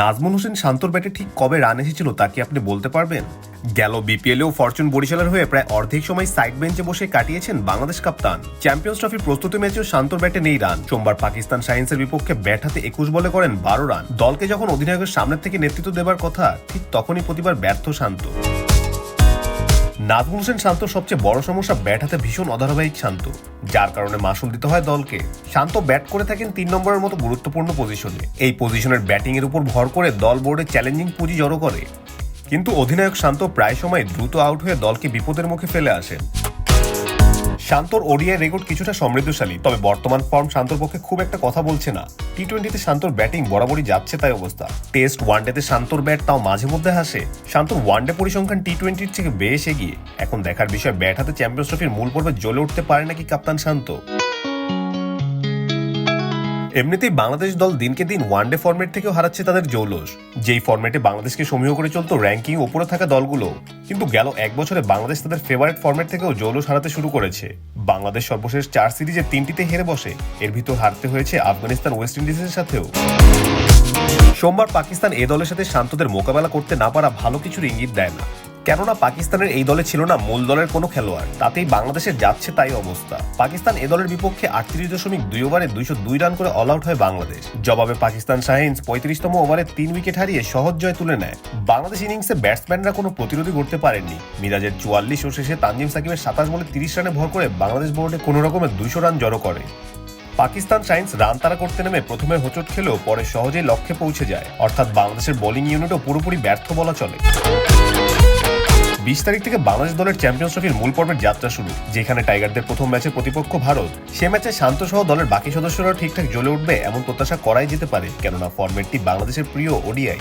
নাজমুল হোসেন শান্তর ব্যাটে ঠিক কবে রান এসেছিল তা কি আপনি বলতে পারবেন? গেল বিপিএলেও ফরচুন বরিশালের হয়ে প্রায় অর্ধেক সময় সাইড বেঞ্চে বসে কাটিয়েছেন বাংলাদেশ কাপ্তান। চ্যাম্পিয়ন্স ট্রফির প্রস্তুতি ম্যাচেও শান্তর ব্যাটে নেই রান। সোমবার পাকিস্তান সায়েন্সের বিপক্ষে ব্যাট হাতে একুশ বলে করেন বারো রান। দলকে যখন অধিনায়কের সামনে থেকে নেতৃত্ব দেবার কথা, ঠিক তখনই প্রতিবার ব্যর্থ শান্ত। নাজমুল হোসেন শান্ত সবচেয়ে বড় সমস্যা ব্যাট হাতে ভীষণ অধারাবাহিক শান্ত। যার কারণে মাসুল দিতে হয় দলকে। শান্ত ব্যাট করে থাকেন তিন নম্বরের মতো গুরুত্বপূর্ণ পজিশনে। এই পজিশনের ব্যাটিং এর উপর ভর করে দল বোর্ডে চ্যালেঞ্জিং পুঁজি জড়ো করে। কিন্তু অধিনায়ক শান্ত প্রায় সময় দ্রুত আউট হয়ে দলকে বিপদের মুখে ফেলে আসেন। শান্তর ওডিআই রেকর্ড কিছুটা সমৃদ্ধশালী, তবে বর্তমান ফর্ম শান্তর পক্ষে খুব একটা কথা বলছে না। টি টোয়েন্টিতে শান্তর ব্যাটিং বরাবরই যাচ্ছে তাই অবস্থা। টেস্ট ওয়ানডেতে শান্তর ব্যাট তাও মাঝে মধ্যে হাসে। শান্তর ওয়ানডে পরিসংখ্যান টি টোয়েন্টির থেকে বেশ এগিয়ে। এখন দেখার বিষয় ব্যাট হাতে চ্যাম্পিয়ন্স ট্রফির মূল পর্বে জ্বলে উঠতে পারে নাকি কাপ্তান শান্ত? এমনিতেই বাংলাদেশ দল দিনকে দিন ওয়ানডে ফরম্যাট থেকেও হারাচ্ছে তাদের জৌলস। যেই ফরম্যাটে বাংলাদেশকে সমীহ করে চলতো র্যাঙ্কিং ওপরে থাকা দলগুলো, কিন্তু গেল এক বছরে বাংলাদেশ তাদের ফেভারিট ফরম্যাট থেকেও জৌলস হারাতে শুরু করেছে। বাংলাদেশ সর্বশেষ চার সিরিজে তিনটিতে হেরে বসে, এর ভিতর হারতে হয়েছে আফগানিস্তান ওয়েস্ট ইন্ডিজের সাথেও। সোমবার পাকিস্তান এ দলের সাথে শান্তদের মোকাবেলা করতে না পারা ভালো কিছুর ইঙ্গিত দেয় না। কেননা পাকিস্তানের এই দলে ছিল না মূল দলের কোনো খেলোয়াড়। তাতেই বাংলাদেশের যাচ্ছে তাই অবস্থা। পাকিস্তান এ দলের বিপক্ষে আটত্রিশ দশমিক দুই ওভারে দুইশো দুই রান করে অল আউট হয় বাংলাদেশ। জবাবে পাকিস্তান শাহিন্স পঁয়ত্রিশতম ওভারে তিন উইকেট হারিয়ে সহজ জয় তুলে নেয়। বাংলাদেশ ইনিংসে ব্যাটসম্যানরা কোনো প্রতিরোধী করতে পারেননি। মিরাজের চুয়াল্লিশ ও শেষে তানজিম সাকিবের সাতাশ বলে তিরিশ রানে ভর করে বাংলাদেশ বোর্ডে কোনো রকমের দুইশো রান জড়ো করে। পাকিস্তান সায়েন্স রান তারা করতে নেমে প্রথমে হোঁচট খেলেও পরে সহজেই লক্ষ্যে পৌঁছে যায়। অর্থাৎ বাংলাদেশের বোলিং ইউনিটও পুরোপুরি ব্যর্থ বলা চলে। বিশ তারিখ থেকে বাংলাদেশ দলের চ্যাম্পিয়ন ট্রফির মূল পর্বের যাত্রা শুরু, যেখানে টাইগারদের প্রথম ম্যাচে প্রতিপক্ষ ভারত। সে ম্যাচে শান্ত সহ দলের বাকি সদস্যরাও ঠিকঠাক জ্বলে উঠবে, এমন প্রত্যাশা করাই যেতে পারে, কেননা ফরম্যাটটি বাংলাদেশের প্রিয় ওডিআই